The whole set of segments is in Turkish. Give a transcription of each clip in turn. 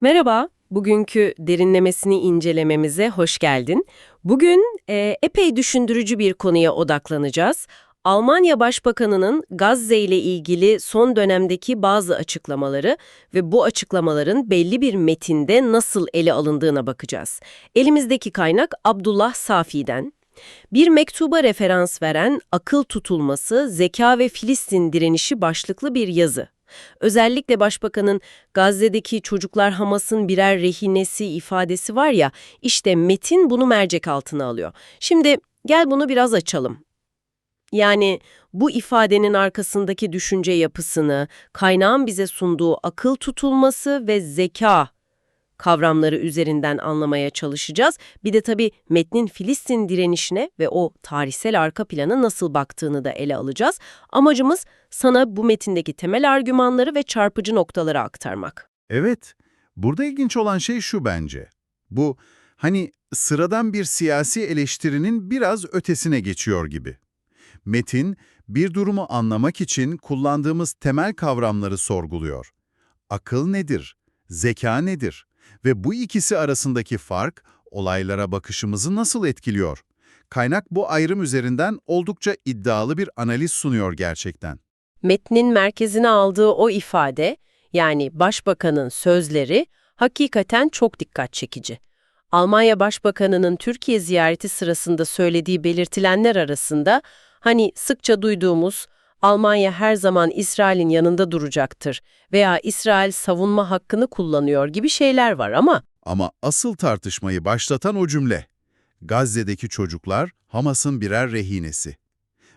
Merhaba, bugünkü derinlemesini incelememize hoş geldin. Bugün e, epey düşündürücü bir konuya odaklanacağız. Almanya Başbakanı'nın Gazze ile ilgili son dönemdeki bazı açıklamaları ve bu açıklamaların belli bir metinde nasıl ele alındığına bakacağız. Elimizdeki kaynak Abdullah Safi'den. Bir mektuba referans veren akıl tutulması, zeka ve Filistin direnişi başlıklı bir yazı. Özellikle başbakanın Gazze'deki çocuklar Hamas'ın birer rehinesi ifadesi var ya, işte metin bunu mercek altına alıyor. Şimdi gel bunu biraz açalım. Yani bu ifadenin arkasındaki düşünce yapısını, kaynağın bize sunduğu akıl tutulması ve zeka kavramları üzerinden anlamaya çalışacağız. Bir de tabii metnin Filistin direnişine ve o tarihsel arka plana nasıl baktığını da ele alacağız. Amacımız sana bu metindeki temel argümanları ve çarpıcı noktaları aktarmak. Evet, burada ilginç olan şey şu bence. Bu, hani sıradan bir siyasi eleştirinin biraz ötesine geçiyor gibi. Metin, bir durumu anlamak için kullandığımız temel kavramları sorguluyor. Akıl nedir? Zeka nedir? Ve bu ikisi arasındaki fark, olaylara bakışımızı nasıl etkiliyor? Kaynak bu ayrım üzerinden oldukça iddialı bir analiz sunuyor gerçekten. Metnin merkezine aldığı o ifade, yani başbakanın sözleri hakikaten çok dikkat çekici. Almanya Başbakanı'nın Türkiye ziyareti sırasında söylediği belirtilenler arasında hani sıkça duyduğumuz Almanya her zaman İsrail'in yanında duracaktır veya İsrail savunma hakkını kullanıyor gibi şeyler var ama Ama asıl tartışmayı başlatan o cümle. Gazze'deki çocuklar Hamas'ın birer rehinesi.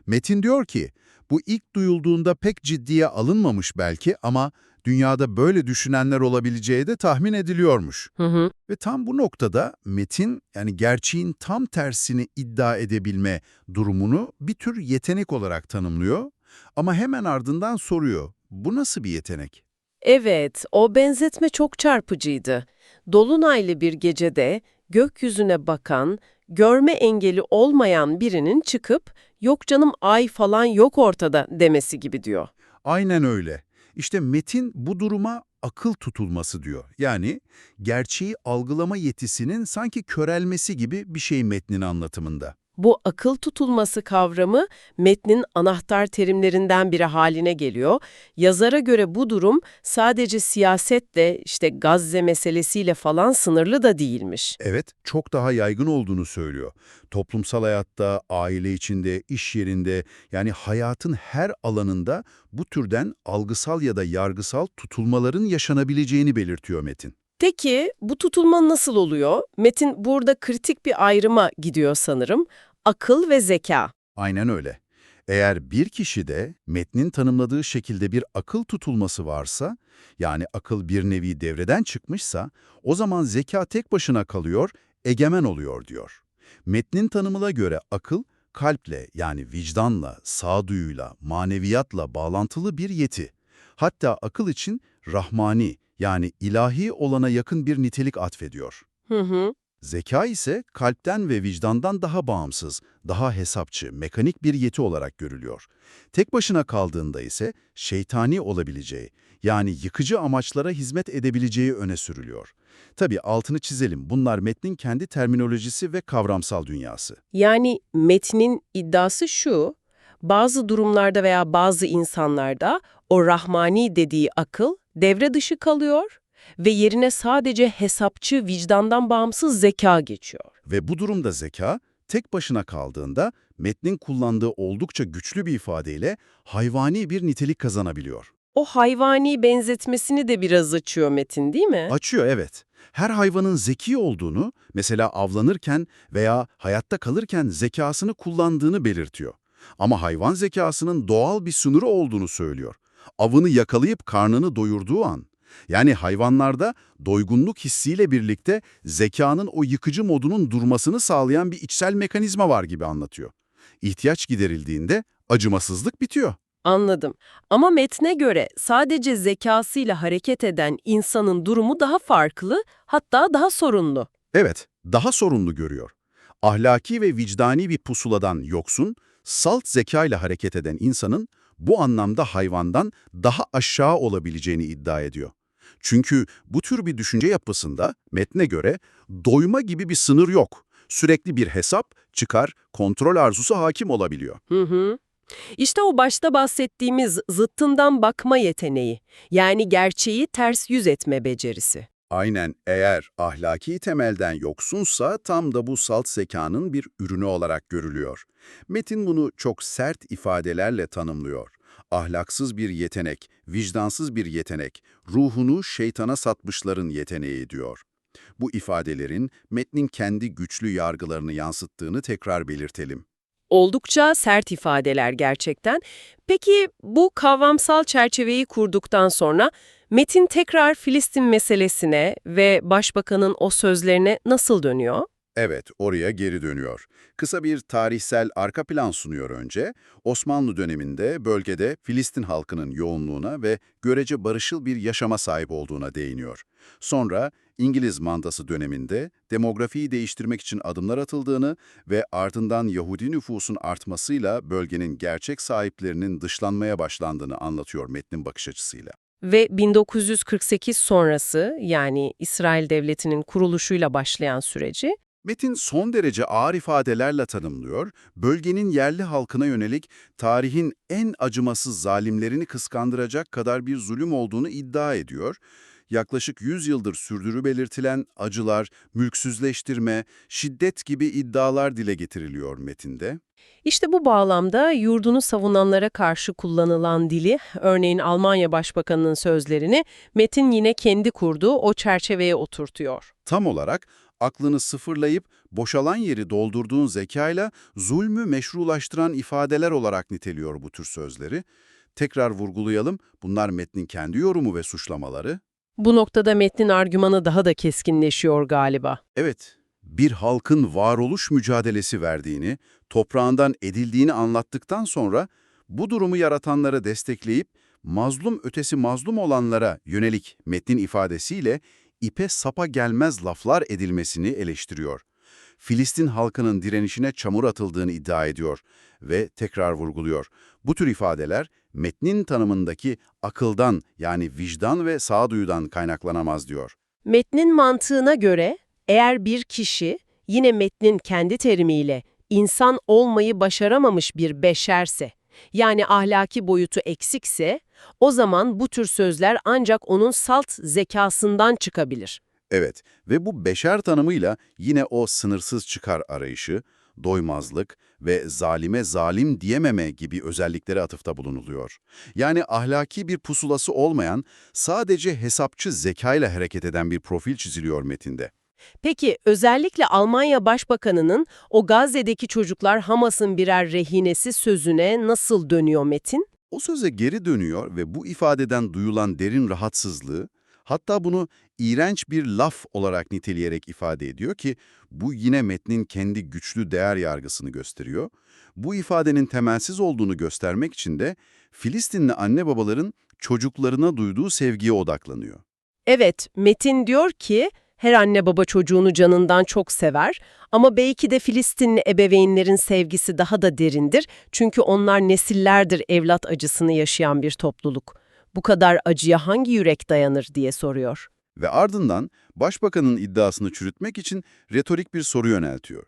Metin diyor ki, bu ilk duyulduğunda pek ciddiye alınmamış belki ama dünyada böyle düşünenler olabileceği de tahmin ediliyormuş. hı hı, Ve tam bu noktada Metin, yani gerçeğin tam tersini iddia edebilme durumunu bir tür yetenek olarak tanımlıyor. Ama hemen ardından soruyor, bu nasıl bir yetenek? Evet, o benzetme çok çarpıcıydı. Dolunaylı bir gecede gökyüzüne bakan, görme engeli olmayan birinin çıkıp yok canım ay falan yok ortada demesi gibi diyor. Aynen öyle. İşte Metin bu duruma akıl tutulması diyor. Yani gerçeği algılama yetisinin sanki körelmesi gibi bir şey metnin anlatımında. Bu akıl tutulması kavramı metnin anahtar terimlerinden biri haline geliyor. Yazara göre bu durum sadece siyasetle, işte Gazze meselesiyle falan sınırlı da değilmiş. Evet, çok daha yaygın olduğunu söylüyor. Toplumsal hayatta, aile içinde, iş yerinde yani hayatın her alanında bu türden algısal ya da yargısal tutulmaların yaşanabileceğini belirtiyor Metin. Peki bu tutulma nasıl oluyor? Metin burada kritik bir ayrıma gidiyor sanırım. Akıl ve zeka. Aynen öyle. Eğer bir kişide metnin tanımladığı şekilde bir akıl tutulması varsa, yani akıl bir nevi devreden çıkmışsa, o zaman zeka tek başına kalıyor, egemen oluyor diyor. Metnin tanımına göre akıl, kalple yani vicdanla, sağduyuyla, maneviyatla bağlantılı bir yeti. Hatta akıl için rahmani yani ilahi olana yakın bir nitelik atfediyor. Hı hı. Zeka ise kalpten ve vicdandan daha bağımsız, daha hesapçı, mekanik bir yeti olarak görülüyor. Tek başına kaldığında ise şeytani olabileceği, yani yıkıcı amaçlara hizmet edebileceği öne sürülüyor. Tabii altını çizelim, bunlar metnin kendi terminolojisi ve kavramsal dünyası. Yani metnin iddiası şu, bazı durumlarda veya bazı insanlarda o rahmani dediği akıl devre dışı kalıyor ve yerine sadece hesapçı, vicdandan bağımsız zeka geçiyor. Ve bu durumda zeka, tek başına kaldığında metnin kullandığı oldukça güçlü bir ifadeyle hayvani bir nitelik kazanabiliyor. O hayvani benzetmesini de biraz açıyor metin değil mi? Açıyor evet. Her hayvanın zeki olduğunu, mesela avlanırken veya hayatta kalırken zekasını kullandığını belirtiyor. Ama hayvan zekasının doğal bir sınırı olduğunu söylüyor. Avını yakalayıp karnını doyurduğu an. Yani hayvanlarda doygunluk hissiyle birlikte zekanın o yıkıcı modunun durmasını sağlayan bir içsel mekanizma var gibi anlatıyor. İhtiyaç giderildiğinde acımasızlık bitiyor. Anladım. Ama metne göre sadece zekasıyla hareket eden insanın durumu daha farklı, hatta daha sorunlu. Evet, daha sorunlu görüyor. Ahlaki ve vicdani bir pusuladan yoksun, salt zekayla hareket eden insanın bu anlamda hayvandan daha aşağı olabileceğini iddia ediyor. Çünkü bu tür bir düşünce yapısında metne göre doyma gibi bir sınır yok. Sürekli bir hesap, çıkar, kontrol arzusu hakim olabiliyor. Hı hı. İşte o başta bahsettiğimiz zıttından bakma yeteneği, yani gerçeği ters yüz etme becerisi. Aynen eğer ahlaki temelden yoksunsa tam da bu salt zekanın bir ürünü olarak görülüyor. Metin bunu çok sert ifadelerle tanımlıyor. Ahlaksız bir yetenek, vicdansız bir yetenek, ruhunu şeytana satmışların yeteneği diyor. Bu ifadelerin metnin kendi güçlü yargılarını yansıttığını tekrar belirtelim. Oldukça sert ifadeler gerçekten. Peki bu kavramsal çerçeveyi kurduktan sonra Metin tekrar Filistin meselesine ve başbakanın o sözlerine nasıl dönüyor? Evet, oraya geri dönüyor. Kısa bir tarihsel arka plan sunuyor önce. Osmanlı döneminde bölgede Filistin halkının yoğunluğuna ve görece barışıl bir yaşama sahip olduğuna değiniyor. Sonra İngiliz mandası döneminde demografiyi değiştirmek için adımlar atıldığını ve ardından Yahudi nüfusun artmasıyla bölgenin gerçek sahiplerinin dışlanmaya başlandığını anlatıyor metnin bakış açısıyla. Ve 1948 sonrası yani İsrail Devleti'nin kuruluşuyla başlayan süreci Metin son derece ağır ifadelerle tanımlıyor, bölgenin yerli halkına yönelik tarihin en acımasız zalimlerini kıskandıracak kadar bir zulüm olduğunu iddia ediyor. Yaklaşık 100 yıldır sürdürü belirtilen acılar, mülksüzleştirme, şiddet gibi iddialar dile getiriliyor metinde. İşte bu bağlamda yurdunu savunanlara karşı kullanılan dili, örneğin Almanya Başbakanı'nın sözlerini Metin yine kendi kurduğu o çerçeveye oturtuyor. Tam olarak aklını sıfırlayıp boşalan yeri doldurduğun zekayla zulmü meşrulaştıran ifadeler olarak niteliyor bu tür sözleri. Tekrar vurgulayalım, bunlar metnin kendi yorumu ve suçlamaları. Bu noktada metnin argümanı daha da keskinleşiyor galiba. Evet, bir halkın varoluş mücadelesi verdiğini, toprağından edildiğini anlattıktan sonra bu durumu yaratanları destekleyip mazlum ötesi mazlum olanlara yönelik metnin ifadesiyle ipe sapa gelmez laflar edilmesini eleştiriyor. Filistin halkının direnişine çamur atıldığını iddia ediyor ve tekrar vurguluyor. Bu tür ifadeler metnin tanımındaki akıldan yani vicdan ve sağduyudan kaynaklanamaz diyor. Metnin mantığına göre eğer bir kişi yine metnin kendi terimiyle insan olmayı başaramamış bir beşerse, yani ahlaki boyutu eksikse, o zaman bu tür sözler ancak onun salt zekasından çıkabilir. Evet ve bu beşer tanımıyla yine o sınırsız çıkar arayışı, doymazlık ve zalime zalim diyememe gibi özelliklere atıfta bulunuluyor. Yani ahlaki bir pusulası olmayan, sadece hesapçı zekayla hareket eden bir profil çiziliyor metinde. Peki özellikle Almanya Başbakanı'nın o Gazze'deki çocuklar Hamas'ın birer rehinesi sözüne nasıl dönüyor Metin? O söze geri dönüyor ve bu ifadeden duyulan derin rahatsızlığı, hatta bunu iğrenç bir laf olarak niteleyerek ifade ediyor ki bu yine metnin kendi güçlü değer yargısını gösteriyor. Bu ifadenin temelsiz olduğunu göstermek için de Filistinli anne babaların çocuklarına duyduğu sevgiye odaklanıyor. Evet, Metin diyor ki her anne baba çocuğunu canından çok sever ama belki de Filistinli ebeveynlerin sevgisi daha da derindir çünkü onlar nesillerdir evlat acısını yaşayan bir topluluk. Bu kadar acıya hangi yürek dayanır diye soruyor. Ve ardından başbakanın iddiasını çürütmek için retorik bir soru yöneltiyor.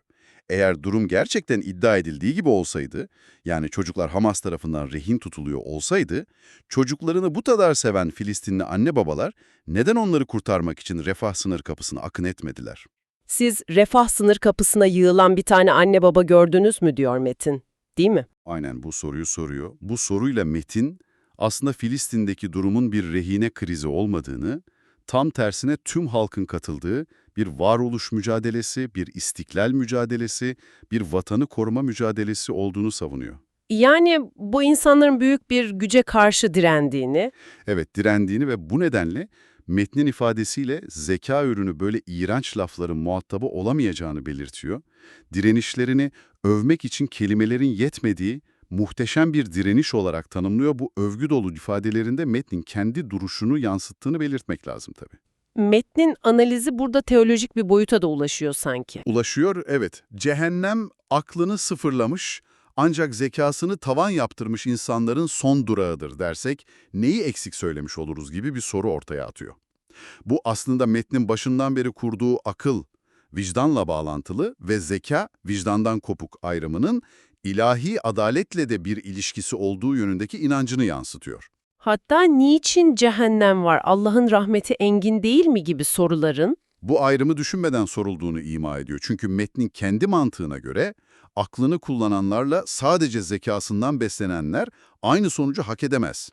Eğer durum gerçekten iddia edildiği gibi olsaydı, yani çocuklar Hamas tarafından rehin tutuluyor olsaydı, çocuklarını bu kadar seven Filistinli anne babalar neden onları kurtarmak için refah sınır kapısına akın etmediler? Siz refah sınır kapısına yığılan bir tane anne baba gördünüz mü diyor Metin, değil mi? Aynen bu soruyu soruyor. Bu soruyla Metin aslında Filistin'deki durumun bir rehine krizi olmadığını, tam tersine tüm halkın katıldığı bir varoluş mücadelesi, bir istiklal mücadelesi, bir vatanı koruma mücadelesi olduğunu savunuyor. Yani bu insanların büyük bir güce karşı direndiğini, Evet, direndiğini ve bu nedenle metnin ifadesiyle zeka ürünü böyle iğrenç lafların muhatabı olamayacağını belirtiyor. Direnişlerini övmek için kelimelerin yetmediği muhteşem bir direniş olarak tanımlıyor. Bu övgü dolu ifadelerinde metnin kendi duruşunu yansıttığını belirtmek lazım tabii. Metnin analizi burada teolojik bir boyuta da ulaşıyor sanki. Ulaşıyor, evet. Cehennem aklını sıfırlamış, ancak zekasını tavan yaptırmış insanların son durağıdır dersek neyi eksik söylemiş oluruz gibi bir soru ortaya atıyor. Bu aslında metnin başından beri kurduğu akıl, vicdanla bağlantılı ve zeka, vicdandan kopuk ayrımının ilahi adaletle de bir ilişkisi olduğu yönündeki inancını yansıtıyor. Hatta niçin cehennem var, Allah'ın rahmeti engin değil mi gibi soruların Bu ayrımı düşünmeden sorulduğunu ima ediyor. Çünkü metnin kendi mantığına göre aklını kullananlarla sadece zekasından beslenenler aynı sonucu hak edemez.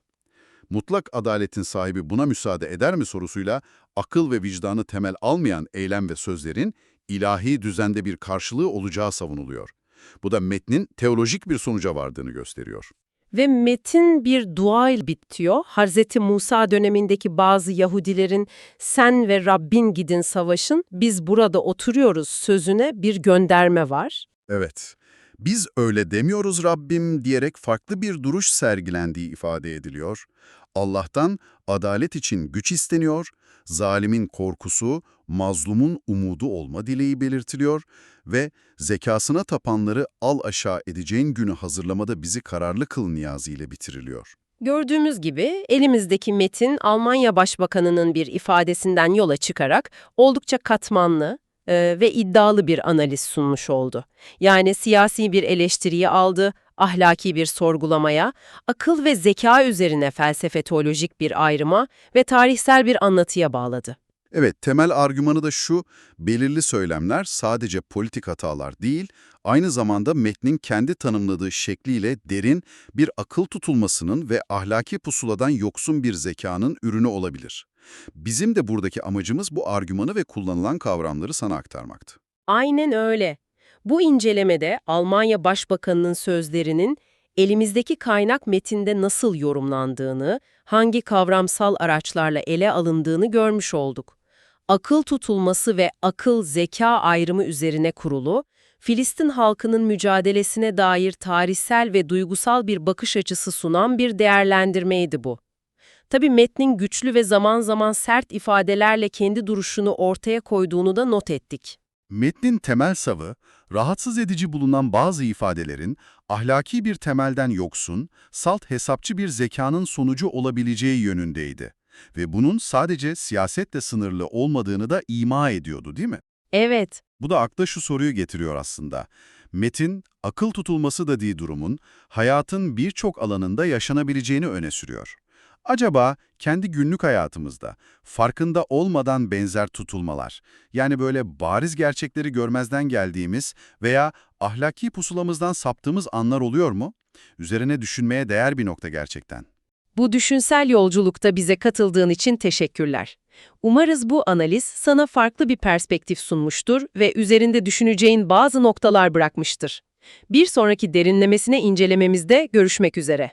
Mutlak adaletin sahibi buna müsaade eder mi sorusuyla akıl ve vicdanı temel almayan eylem ve sözlerin ilahi düzende bir karşılığı olacağı savunuluyor. Bu da metnin teolojik bir sonuca vardığını gösteriyor. Ve metin bir dua ile bitiyor. Hazreti Musa dönemindeki bazı Yahudilerin sen ve Rabbin gidin savaşın, biz burada oturuyoruz sözüne bir gönderme var. Evet, biz öyle demiyoruz Rabbim diyerek farklı bir duruş sergilendiği ifade ediliyor. Allah'tan adalet için güç isteniyor, zalimin korkusu, mazlumun umudu olma dileği belirtiliyor ve zekasına tapanları al aşağı edeceğin günü hazırlamada bizi kararlı kıl niyazıyla bitiriliyor. Gördüğümüz gibi elimizdeki metin Almanya Başbakanı'nın bir ifadesinden yola çıkarak oldukça katmanlı e, ve iddialı bir analiz sunmuş oldu. Yani siyasi bir eleştiriyi aldı, ahlaki bir sorgulamaya, akıl ve zeka üzerine felsefe teolojik bir ayrıma ve tarihsel bir anlatıya bağladı. Evet, temel argümanı da şu, belirli söylemler sadece politik hatalar değil, aynı zamanda metnin kendi tanımladığı şekliyle derin bir akıl tutulmasının ve ahlaki pusuladan yoksun bir zekanın ürünü olabilir. Bizim de buradaki amacımız bu argümanı ve kullanılan kavramları sana aktarmaktı. Aynen öyle. Bu incelemede Almanya Başbakanı'nın sözlerinin elimizdeki kaynak metinde nasıl yorumlandığını, hangi kavramsal araçlarla ele alındığını görmüş olduk. Akıl tutulması ve akıl-zeka ayrımı üzerine kurulu, Filistin halkının mücadelesine dair tarihsel ve duygusal bir bakış açısı sunan bir değerlendirmeydi bu. Tabii metnin güçlü ve zaman zaman sert ifadelerle kendi duruşunu ortaya koyduğunu da not ettik. Metnin temel savı, rahatsız edici bulunan bazı ifadelerin ahlaki bir temelden yoksun, salt hesapçı bir zekanın sonucu olabileceği yönündeydi. Ve bunun sadece siyasetle sınırlı olmadığını da ima ediyordu değil mi? Evet, Bu da akla şu soruyu getiriyor aslında. Metin, akıl tutulması dediği durumun hayatın birçok alanında yaşanabileceğini öne sürüyor. Acaba kendi günlük hayatımızda farkında olmadan benzer tutulmalar, yani böyle bariz gerçekleri görmezden geldiğimiz veya ahlaki pusulamızdan saptığımız anlar oluyor mu? Üzerine düşünmeye değer bir nokta gerçekten. bu düşünsel yolculukta bize katıldığın için teşekkürler. Umarız bu analiz sana farklı bir perspektif sunmuştur ve üzerinde düşüneceğin bazı noktalar bırakmıştır. Bir sonraki derinlemesine incelememizde görüşmek üzere.